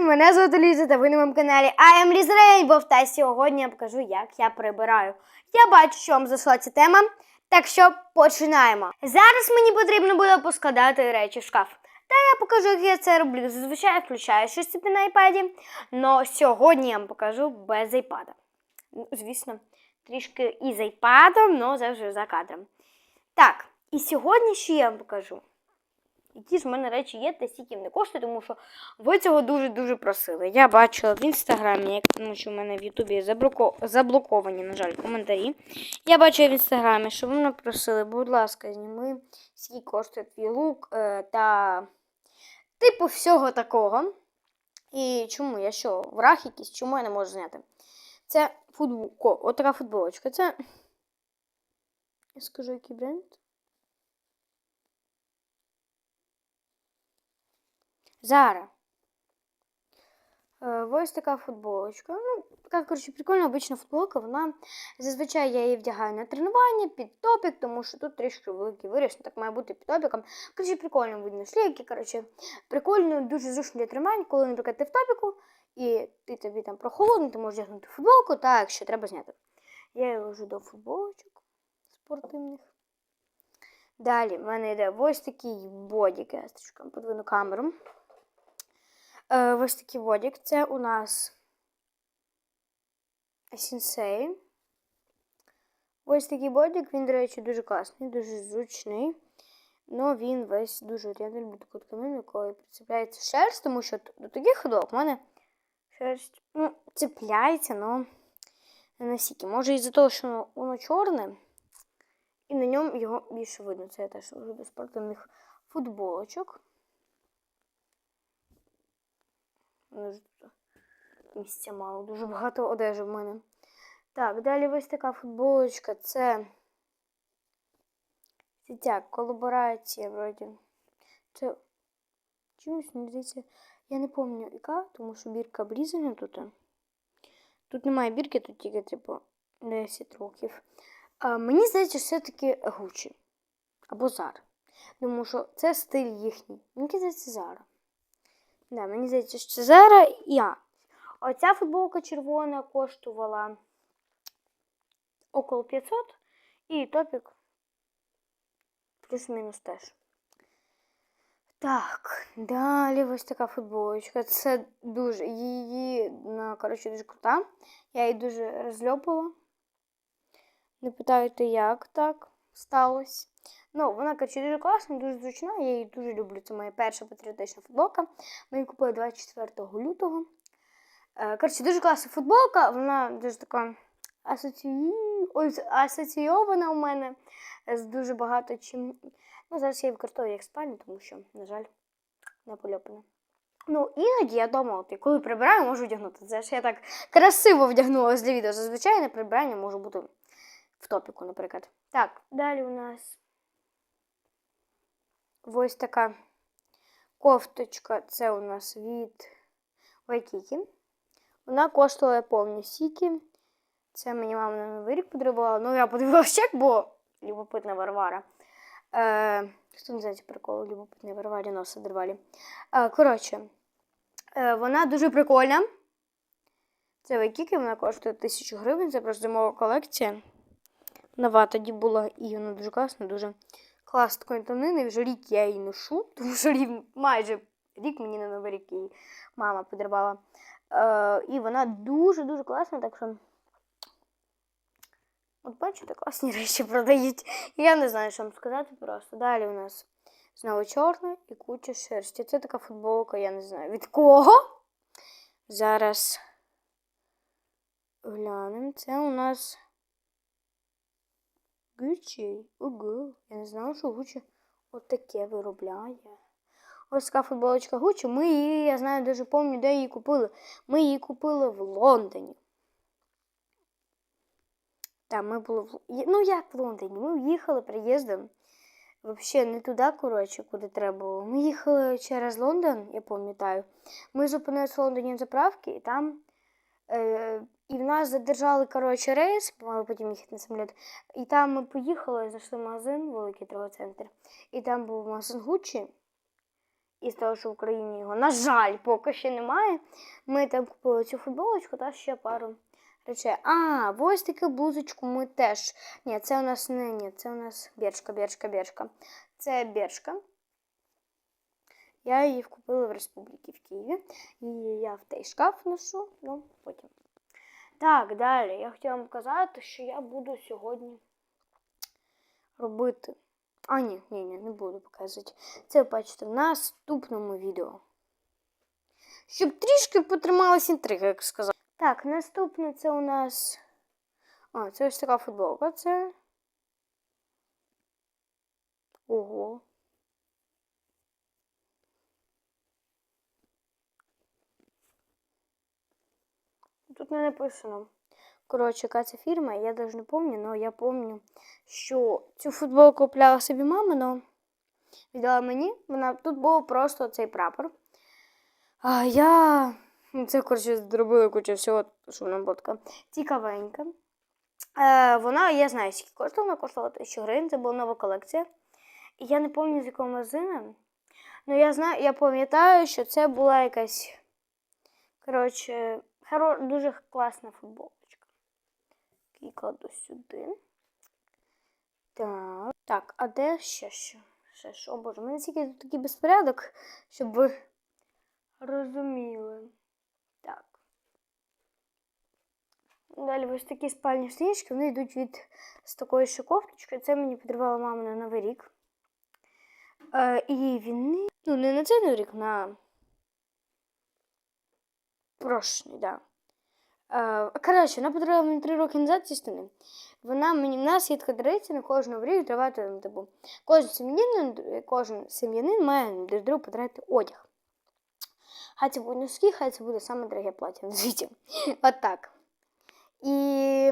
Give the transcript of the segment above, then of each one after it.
Мене звати Ліза та ви на моєму каналі I am Liz Rainbow. Та сьогодні я покажу, як я прибираю. Я бачу, що вам зайшла ця тема, так що починаємо. Зараз мені потрібно буде поскладати речі в шкаф. Та я покажу, як я це роблю. Зазвичай я включаю щось собі на айпаді, але сьогодні я вам покажу без айпада. Ну, звісно, трішки і з айпадом, але завжди за кадром. Так, і сьогодні ще я вам покажу. Які ж в мене речі є, та стільки не коштує, тому що ви цього дуже-дуже просили. Я бачила в інстаграмі, як тому що в мене в Ютубі заброко... заблоковані, на жаль, коментарі. Я бачила в інстаграмі, що ви мене просили, будь ласка, зніми, скільки коштує твій лук е, та типу всього такого. І чому я що, враг якийсь, чому я не можу зняти? Це футболка, отака футболочка. Це. Я скажу, який бренд. Зара. Е, Ось така футболочка. Ну, така, коротше, прикольна обична футболка. Вона зазвичай я її вдягаю на тренування під топік, тому що тут трішки великий виріс, так має бути під топіком. Коротше, прикольно видно шлейки. Коротше, прикольно, дуже зручно для тренувань, коли, наприклад, ти в топіку, і ти тобі там прохолодно, ти можеш вдягнути футболку, так, якщо треба зняти. Я її ложу до футболочок спортивних. Далі в мене йде ось такий бодік. Я вам подвину камеру. Е, ось такий водік. Це у нас Сінсей. Ось такий бодік, він, до речі, дуже класний, дуже зручний. Ну він весь дуже. Я не люблю таку тканину, коли прицепляється шерсть, тому що до таких ходок в мене шерсть ну, цепляється, але не настільки. Може із-за того, що воно чорне, і на ньому його більше видно. Це я теж до спортивних футболочок. Мене ж тут Місця мало, дуже багато одежі в мене. Так, далі ось така футболочка. Це ця колаборація вроді. Це чомусь мені здається. Я не пам'ятаю яка, тому що бірка обрізана тут. Тут немає бірки, тут тільки, типу, 10 років. А, мені здається, все-таки Гучі. Або Зара. Тому що це стиль їхній. Мені здається, Зара. Да, мені здається, що Зара і А. Оця футболка червона коштувала около 500 і топік плюс-мінус теж. Так, далі ось така футболочка. Це дуже її, ну, коротше, дуже крута. Я її дуже розльопала. Не питайте, як так сталося. Ну, вона, коротше, дуже класна, дуже зручна. Я її дуже люблю. Це моя перша патріотична футболка. Ми її купили 24 лютого. Е, Коротше, дуже класна футболка. Вона дуже така асоці... Асоційована у мене з дуже багато чим. Ну, зараз я її використовую як спальню, тому що, на жаль, не польопана. Ну, іноді я вдома, от, коли прибираю, можу вдягнути. Це ж я так красиво вдягнулася для відео. Зазвичай на прибирання можу бути в топіку, наприклад. Так, далі у нас ось така кофточка. Це у нас від Вайкікі. Вона коштувала повні сіки. Це мені мама на новий рік подарувала. Ну, я подивилася чек, бо любопитна Варвара. Е, Хто не знає цю приколу, любопитний Варварі носа дервалі. Е, коротше, е, вона дуже прикольна. Це Вайкікі, вона коштує 1000 гривень. Це просто зимова колекція. Нова тоді була, і вона дуже класна, дуже класна такої тонини. Вже рік я її ношу, тому що рік, майже рік мені на новий рік її мама подарувала. Е, і вона дуже-дуже класна, так що. От бачите, класні речі продають. Я не знаю, що вам сказати просто. Далі у нас знову чорне і куча шерсті. Це така футболка, я не знаю від кого. Зараз глянемо. Це у нас Гучі. Ого. Я не знала, що Гучі отаке виробляє. Ось така футболочка Гучі. Ми її, я знаю, дуже пам'ятаю, де її купили. Ми її купили в Лондоні. Так, ми були в ну як в Лондоні? Ми їхали приїздом. Взагалі не туди, коротше, куди треба було. Ми їхали через Лондон, я пам'ятаю. Ми зупинилися в Лондоні заправки, і там е, і в нас задержали коротше, рейс, мали потім їхати на самоліт. І там ми поїхали, зайшли в магазин, великий торговий. І там був магазин Гуччі. із того, що в Україні його, на жаль, поки ще немає. Ми там купили цю футболочку та ще пару речей. А, ось таку блузочку ми теж. Ні, це у нас не ні, це у нас біршка, біршка, біршка. Це біршка. Я її купила в Республіці в Києві. І я в той шкаф ношу, ну потім. Так, далі. Я хотіла вам показати, що я буду сьогодні робити. А, ні, ні, ні, не буду показувати. Це бачите в наступному відео. Щоб трішки потрималась інтрига, як сказав. Так, наступне це у нас. А, це ось така футболка. Це. Ого. Тут не написано. Коротше, яка це фірма, я навіть не пам'ятаю, але я пам'ятаю, що цю футболку купляла собі мама, але віддала мені. Вона тут був просто цей прапор. А я це, коротше, зробила кучу всього, що вона була цікавенька. Е, вона, я знаю, скільки коштувала, вона коштувала 1000 гривень, це була нова колекція. І я не пам'ятаю, з якого магазину. Ну, я знаю, я пам'ятаю, що це була якась. Коротше, хоро... дуже класна футболочка. І кладу сюди. Так. Так, а де ще що? Ще що? О боже, у мене тільки тут такий безпорядок, щоб ви розуміли. Так. Далі ось такі спальні стрічки, вони йдуть від з такої ще кофточки. Це мені подарувала мама на Новий рік. Е, і він, ну, не на цей Новий рік, на прошлий, да. Коротше, вона подарувала мені три роки назад ці штани. Вона мені в нас є така традиція на кожного рік давати, ну, типу, кожен сім'янин, кожен сім'янин має друг другу подарувати одяг. Хай це буде носки, хай це буде саме дороге плаття на світі. От так. І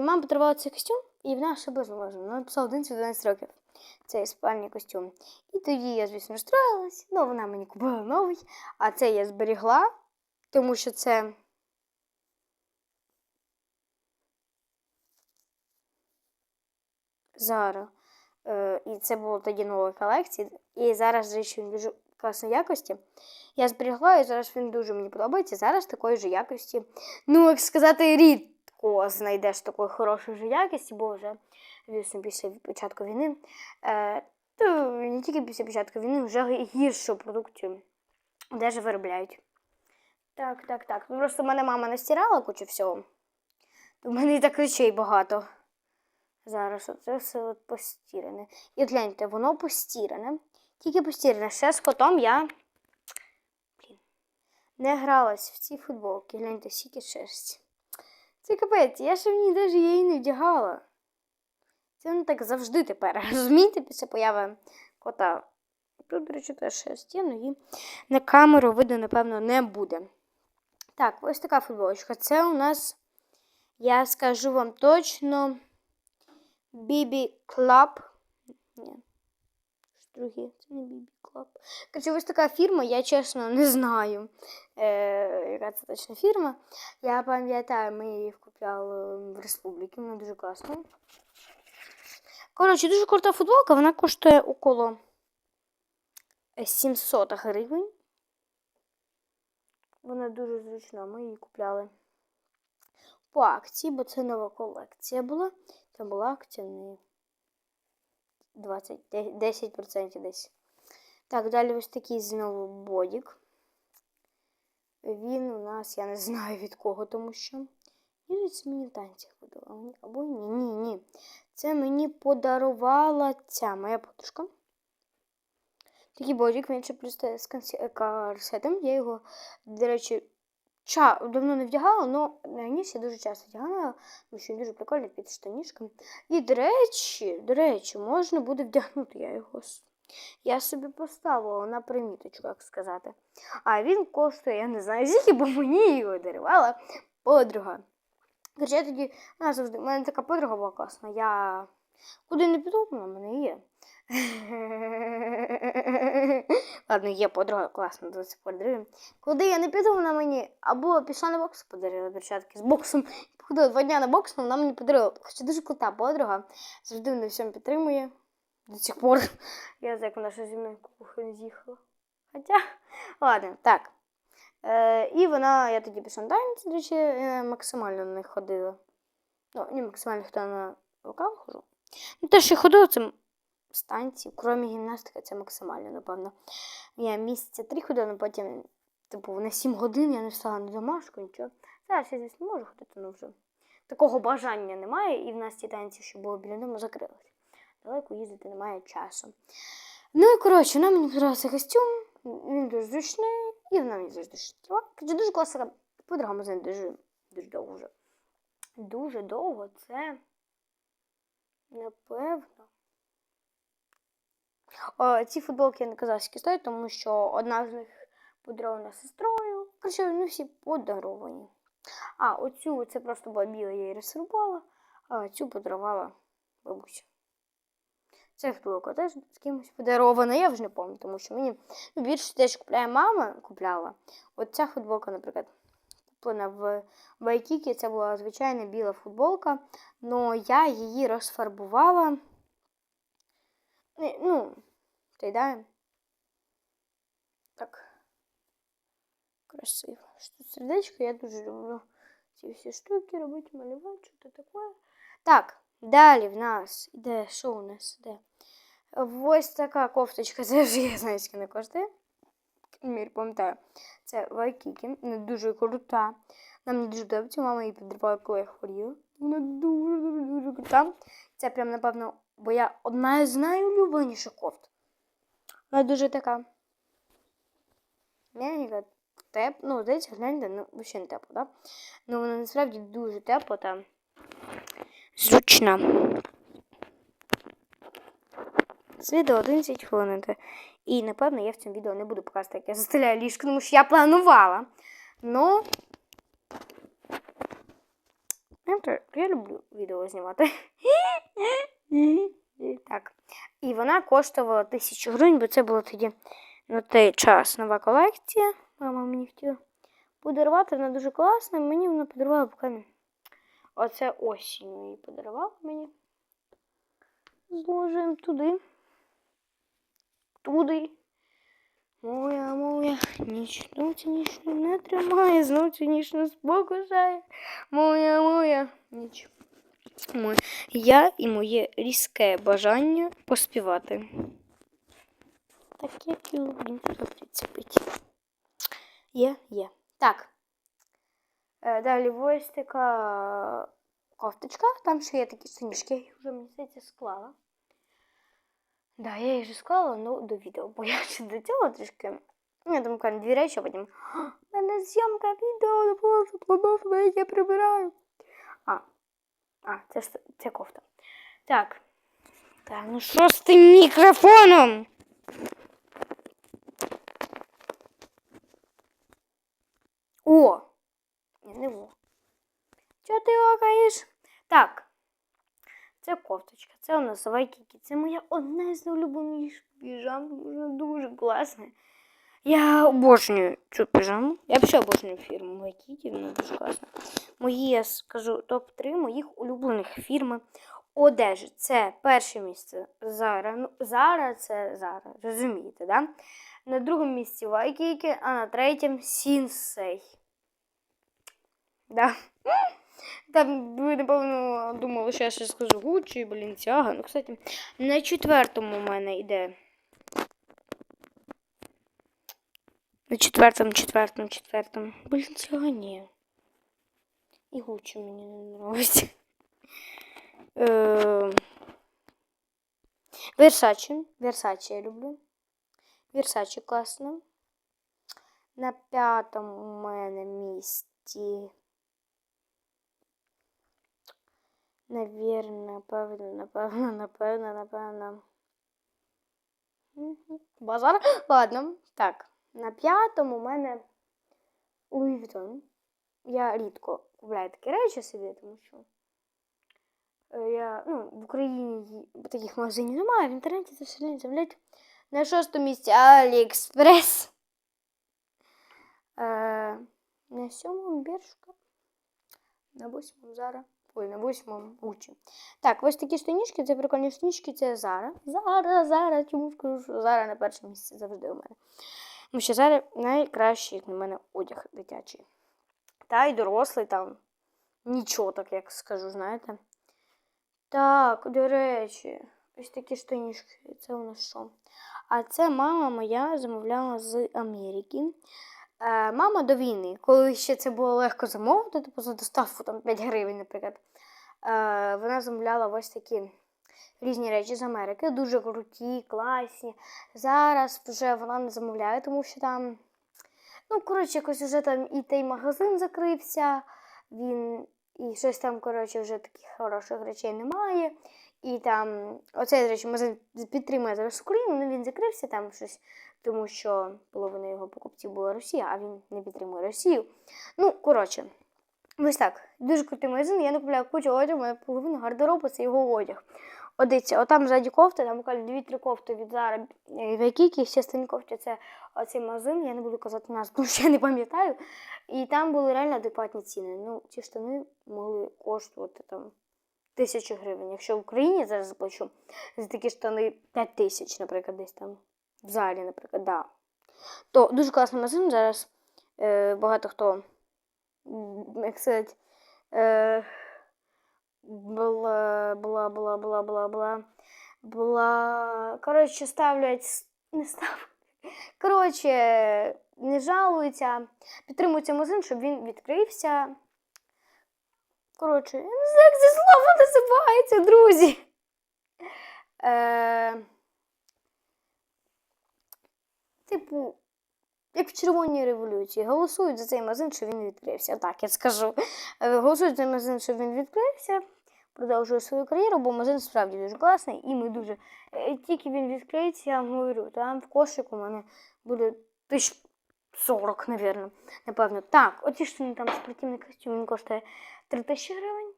мама подарувала цей костюм, і вона ще безможна. Вона написала 11-12 років цей спальний костюм. І тоді я, звісно, розстроїлась, ну вона мені купила новий, а це я зберігла, тому що це. Зара. Е, і це було тоді нова колекція. І зараз, речі, він дуже класної якості. Я зберігла, і зараз він дуже мені подобається. Зараз такої ж якості. Ну, як сказати, рідко знайдеш такої хорошої ж якості, бо вже, після початку війни. Е, то не тільки після початку війни, вже гіршу продукцію де ж виробляють. Так, так, так. Ну, просто в мене мама настирала кучу всього. В мене і так речей багато. Зараз оце все от постірене. І от гляньте, воно постірене. Тільки постірене. Ще з котом я Блін. не гралась в ці футболки. Гляньте, скільки шерсті. Це капець, я ще в ній навіть її не вдягала. Це воно так завжди тепер. Розумієте, після появи кота. Тут, до речі, теж шерсть є, але її на камеру видно, напевно, не буде. Так, ось така футболочка. Це у нас, я скажу вам точно. BB Club. Ні. Що друге? Це не BB Club. Короче, ось така фірма, я чесно не знаю, е, яка це точна фірма. Я пам'ятаю, ми її купляли в республіки, вона дуже класна. Коротше, дуже крута футболка, вона коштує около 700 гривень. Вона дуже зручна, ми її купляли по акції, бо це нова колекція була. Це була акція не 20, 10% десь. Так, далі ось такий знову бодік. Він у нас, я не знаю від кого, тому що. Ні, це мені в танцях. Або ні, ні, ні. Це мені подарувала ця моя подружка. Такий бодік, він ще просто з корсетом. Я його, до речі, ча давно не вдягала, але раніше я дуже часто вдягала, тому що він дуже прикольний під штанішками. І, до речі, до речі, можна буде вдягнути я його. Я собі поставила на приміточку, як сказати. А він коштує, я не знаю, скільки, бо мені його дарувала подруга. Короче, тоді, вона завжди, у мене така подруга була класна. Я куди не піду, вона в мене є. Ладно, є подруга, класна, до сих пор друзі. Куди я не піду, вона мені або пішла на бокс, подарила перчатки з боксом. Походила два дня на бокс, вона мені подарила. Хоча дуже крута подруга. Завжди мене всьому підтримує. До сих пор. Я як вона ще зі мною кухню з'їхала. Хоча, ладно, так. Е, і вона, я тоді пішла на танці, до речі, е, максимально на них ходила. Ну, не максимально хто на вокал хожу. Ну, те, що ходила, це з танців, крім гімнастики, це максимально, напевно. Я місяця три ходила, але потім, типу, на 7 годин я не встала на домашку, нічого. Зараз я не можу ходити, ну вже. Такого бажання немає, і в нас ті танці, що були біля дому, закрилися. Далеко їздити немає часу. Ну і коротше, вона мені подобався костюм, він дуже зручний, і вона мені завжди. Коротше, дуже класика. Подруга ми з нею дуже, дуже довго вже. Дуже довго це, напевно. Ці футболки я не казала, скільки стоять, тому що одна з них подарована сестрою. Коротше, вони всі подаровані. А, оцю це просто була біла, я її розфарбувала, а цю подарувала бабуся. Це футболка теж з кимось подарована, я вже не пам'ятаю, тому що мені ну, більше теж купляє мама, купляла. От ця футболка, наприклад, куплена в Вайкікі, це була звичайна біла футболка, але я її розфарбувала. Ну, та так красиво. Що сердечко, я дуже люблю ці всі штуки робити, малювати, що то таке. Так, далі в нас іде, що у нас іде? Ось така кофточка, це вже я знаю, скільки не коштує. Мір, пам'ятаю. Це Вайкікі, вона дуже крута. Нам не дуже подобається, мама її підривала, коли я хворіла. Вона дуже, дуже, дуже крута. Це прям, напевно, бо я одна з найулюбленіших кофт. Вона дуже така. М'ягенька, теп, ну, здається, гляньте, ну, взагалі не тепло, так? Ну, вона насправді дуже тепла та зручна. З відео 11 хвилин. І, напевно, я в цьому відео не буду показувати, як я застеляю ліжко, тому що я планувала. Ну, я люблю відео знімати. Так. І вона коштувала тисячу гривень, бо це було тоді на той час нова колекція. Мама мені хотіла подарувати, вона дуже класна. Мені вона подарувала буквально. Оце осінню її подарувала мені. Зложимо туди. Туди. Моя, моя, ніч ну не тримає, знов цінічно спокушає. Моя, моя, ніч. Я і моє різке бажання поспівати. Так, і він прицепить. Є, є. Так. Е, Далі ось така кофточка. Там ще є такі синіжки, я вже, мені здається, склала. Да, я їх вже склала, ну, до відео, бо я ще до цього трішки. Ну, Я там буквально дві речі, а потім. У мене зйомка відео, було я прибираю. А, це ж це кофта. Так. Так, ну що з тим мікрофоном? О! Не во. Чого ти лакаєш? Так. Це кофточка. Це у нас вайкіки. Це моя одна з найулюбленіших піжам. Вона дуже класна. Я обожнюю цю піжаму. Я взагалі обожнюю фірму Вайкіки, вона дуже класна. Мої, я скажу, топ-3 моїх улюблених фірми одежі. Це перше місце Зара. Ну, Зара це Зара, розумієте, да? На другому місці Вайкіки, а на третьому Сінсей. Да. Там ви, напевно, думали, що я ще скажу Гуччі, Балінцяга. Ну, кстати, на четвертому у мене йде. На четвертому, четвертому, четвертому. Балінцяга ні. І Гуччі мені не. Е, Версачі. Версачі я люблю. Версачі класно. На п'ятому у мене місці. Навірно, напевно, напевно, напевно, напевно. Базар. Ладно. Так. На п'ятому у мене Louis. Я рідко купляю такі речі собі, тому що е, я, ну, в Україні таких магазинів немає, в інтернеті це все не. На шостому місці Аліекспрес. Е, на сьомому біршка. На восьмому Зара. Ой, на восьмому Гучі. Так, ось такі штанішки, це прикольні штанішки, це Зара. Зара, Зара, чому скажу, що Зара на першому місці завжди у мене. Тому що зараз найкращий, на мене, одяг дитячий. Та й дорослий там. Нічого так, як скажу, знаєте. Так, до речі, ось такі штанішки. Це у нас що? А це мама моя замовляла з Америки. Е, мама до війни, коли ще це було легко замовити, типу за доставку там 5 гривень, наприклад. Е, вона замовляла ось такі різні речі з Америки, дуже круті, класні. Зараз вже вона не замовляє, тому що там, ну, коротше, якось вже там і той магазин закрився, він і щось там, коротше, вже таких хороших речей немає. І там, оцей, до речі, магазин підтримує зараз Україну, але він закрився там щось, тому що половина його покупців була Росія, а він не підтримує Росію. Ну, коротше, ось так. Дуже крутий магазин. Я не купляю кучу одягу, у мене половина гардеробу це його одяг. Одиться, отам ззаді кофти, там дві-три кофти від Зара в Якікі, всі останні кофти це оцей магазин, я не буду казати назву, тому що я не пам'ятаю. І там були реально адекватні ціни. Ну, ці штани могли коштувати там тисячі гривень. Якщо в Україні зараз заплачу за такі штани 5 тисяч, наприклад, десь там в залі, наприклад, да. То дуже класний магазин зараз. Е, багато хто, як сказати, е, бла, бла, бла, бла, бла, бла, бла. Коротше, ставлять, не ставлять. Коротше, не жалуються, підтримують магазин, щоб він відкрився. Коротше, я не знаю, як це слово називається, друзі. Е, типу, як в Червоній революції, голосують за цей магазин, щоб він відкрився. Так, я скажу. Е, Голосують за цей магазин, щоб він відкрився. Продовжую свою кар'єру, бо магазин справді дуже класний, і ми дуже. е, Тільки він відкриється, я вам говорю, там в кошику у мене буде тисяч 40, напевно. напевно. Так, оці штани там спортивний костюм, він коштує 3 тисячі гривень.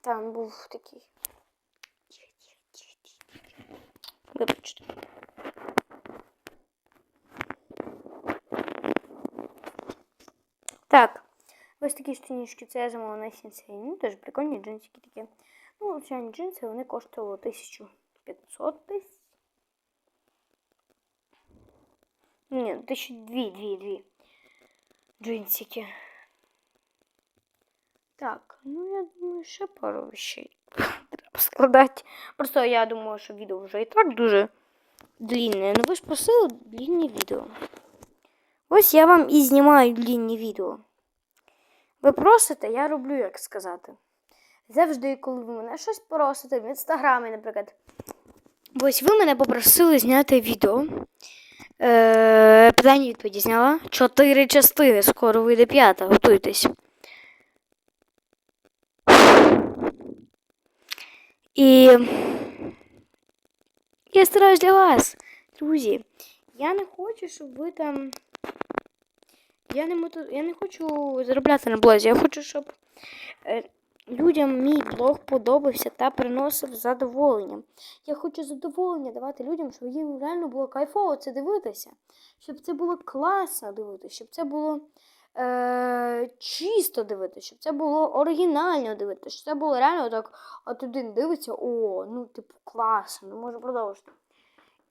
Там був такий. Тихо, тихо, тихо, тихо, тихо. Вибачте. Так, Ось такі штанішки, це я замовила на сенсей. Ну, теж прикольні джинсики такі. Ну, звичайні джинси, вони коштували 1500 десь. Ні, 1002, дві, дві. Джинсики. Так, ну я думаю, ще пару вещей треба складати. Просто я думаю, що відео вже і так дуже длінне. Ну ви ж просили длінні відео. Ось я вам і знімаю длінні відео. Ви просите, я роблю, як сказати. Завжди, коли ви мене щось просите, в інстаграмі, наприклад. Ось ви мене попросили зняти відео. Е, питання відповіді зняла. Чотири частини, скоро вийде п'ята, готуйтесь. І я стараюсь для вас, друзі. Я не хочу, щоб ви там. Я не, моту... я не хочу заробляти на блозі. Я хочу, щоб е, людям мій блог подобався та приносив задоволення. Я хочу задоволення давати людям, щоб їм реально було кайфово це дивитися. Щоб це було класно дивитися, щоб це було е, чисто дивитися, щоб це було оригінально дивитися, щоб це було реально так, от один дивиться, о, ну, типу, класно, ну можна продовжити.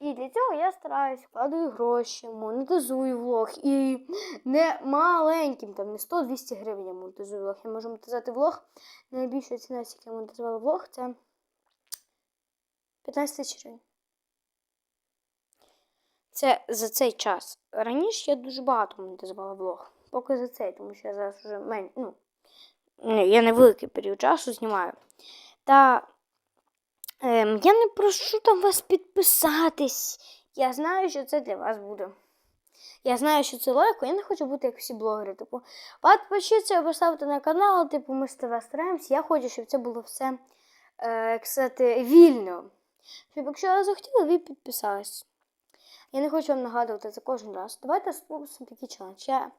І для цього я стараюсь, вкладаю гроші, монетизую влог. І не маленьким, там не 100-200 гривень я монетизую влог. Я можу монетизувати влог. Найбільша ціна, скільки я монетизувала влог, це 15 тисяч гривень. Це за цей час. Раніше я дуже багато монетизувала влог. Поки за цей, тому що я зараз вже мен... ну, я не великий період часу знімаю. Та ем, я не прошу там вас підписатись. Я знаю, що це для вас буде. Я знаю, що це легко, я не хочу бути як всі блогери. Типу, підпишіться, поставте на канал, типу, ми з тебе стараємося. Я хочу, щоб це було все, е, як вільно. Щоб якщо ви захотіли, ви підписались. Я не хочу вам нагадувати це кожен раз. Давайте спробуємо такий челендж. Я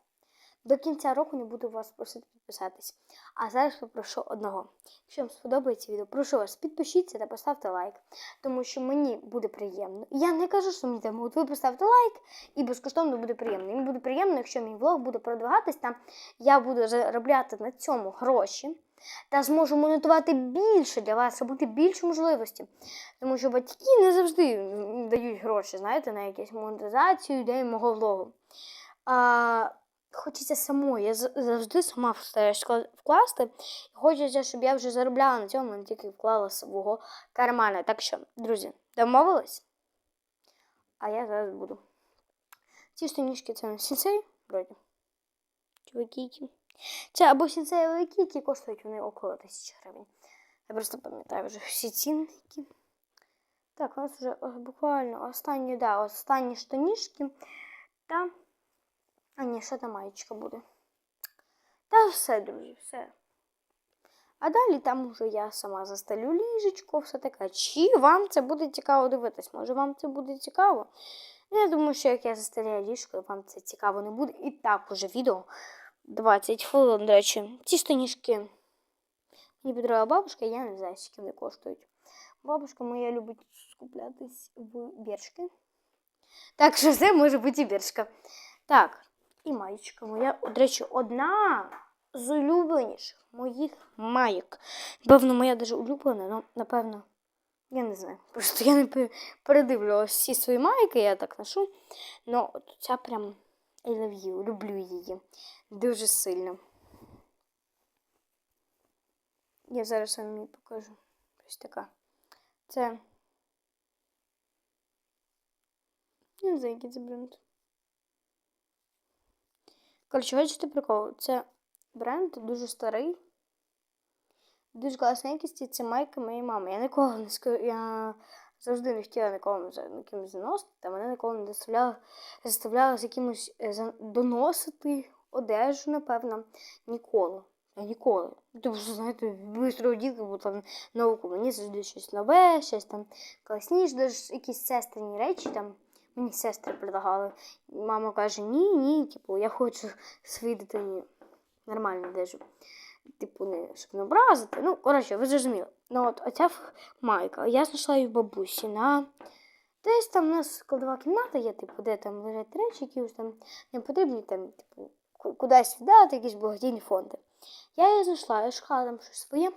до кінця року не буду вас просити підписатись. А зараз попрошу одного. Якщо вам сподобається відео, прошу вас, підпишіться та поставте лайк, тому що мені буде приємно. Я не кажу, що мені там, от ви поставте лайк і безкоштовно буде приємно. Мені буде приємно, якщо мій влог буде продвигатись, там я буду заробляти на цьому гроші. та зможу монетувати більше для вас, робити більше можливості. Тому що батьки не завжди дають гроші, знаєте, на якусь монетизацію ідеї мого влогу. А, хочеться самої. Я завжди сама стараюсь вкласти. Хочеться, щоб я вже заробляла на цьому, не тільки вклала свого кармана. Так що, друзі, домовились? А я зараз буду. Ці штанішки це сінсей, вроді. Чуваки. Це або сінсеєві кіті, коштують вони около тисячі гривень. Я просто пам'ятаю вже всі цінники. Так, у нас вже буквально останні, да, останні штанішки. Та. А ні, ще там маєчка буде. Та все, друзі, все. А далі там вже я сама застелю ліжечко, все таке. Чи вам це буде цікаво дивитись? Може, вам це буде цікаво? Ну, Я думаю, що як я застеляю ліжко, вам це цікаво не буде. І так уже відео 20 хвилин, до речі. Ці штанішки мені подарувала бабушка, я не знаю, скільки вони коштують. Бабушка моя любить скуплятись в біршки. Так що це може бути і біршка. Так, І маєчка моя, до речі, одна з улюбленіших моїх маєк. Певно, моя дуже улюблена, ну, напевно, я не знаю. Просто я не пе- передивлювалася всі свої майки, я так ношу. От ця прям I love you, люблю її. Дуже сильно. Я зараз вам її покажу. Ось така. Це. Не знаю, який це бренд. Коротше, хочете прикол? Це бренд дуже старий. Дуже класна якість, це майка моєї мами. Я ніколи не скажу, я завжди не хотіла нікому за якимось заносити, та мене ніколи не заставляла, заставляла з якимось е, доносити одежу, напевно. Ніколи. Я ніколи. Тому що, знаєте, бистро одіти, бо там науку. Мені завжди щось нове, щось там класніше, навіть якісь сестрені речі там. Мені сестри предлагали. Мама каже, ні, ні, типу, я хочу своїй дитині нормальну одежу. Типу, не, щоб не образити. Ну, коротше, ви зрозуміли. Ну, от оця майка, я знайшла її в бабусі на. Десь там у нас складова кімната є, типу, де там лежать речі, які ось там не потрібні, там, типу, кудись віддати, якісь благодійні фонди. Я її знайшла, я шукала там щось своє.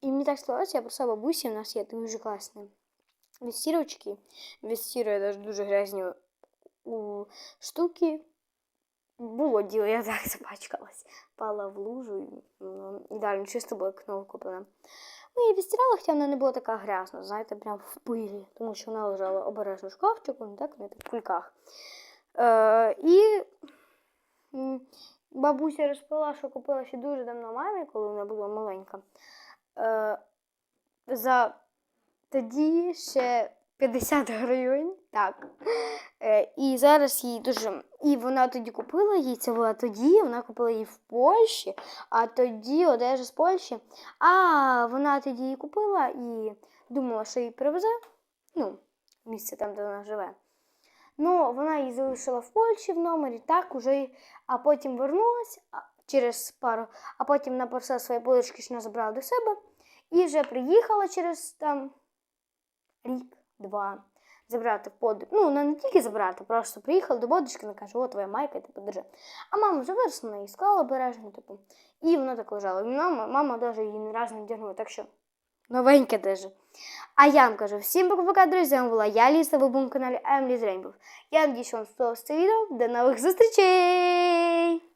І мені так склалося, я просила бабусі, у нас є дуже класні вестірочки. Вестірує навіть дуже грязні у штуки. Було діло, я так запачкалась. Пала в лужу і ну, ідеально чисто було як куплена. Ну, її відстирала, хоча вона не була така грязна, знаєте, прям в пилі, тому що вона лежала обережно в шкафчику, не так, не так в кульках. Е, і бабуся розповіла, що купила ще дуже давно мамі, коли вона була маленька. Е, за тоді ще 50 гривень. Так. Е, і зараз їй дуже. І вона тоді купила її, це була тоді, вона купила її в Польщі, а тоді одежа з Польщі. А вона тоді її купила і думала, що її привезе. Ну, місце там, де вона живе. Ну, вона її залишила в Польщі в номері, так, уже, а потім вернулась через пару, а потім напросила свої полички, що вона забрала до себе. І вже приїхала через там рік, два. Забрати подруг. Ну, не тільки забрати, просто приїхала до вона каже, о, твоя майка, типу, держи. А мама вже виросла, вона її склала обережно, типу. І вона так лежала. Мама, мама навіть її ні разу не вдягнула, так що новеньке даже. А я вам кажу, всім пока-пока, друзі, з вами була я, Ліса, ви були на каналі Emily's Rainbow. Я надіюсь, вам сподобалось це відео. До нових зустрічей!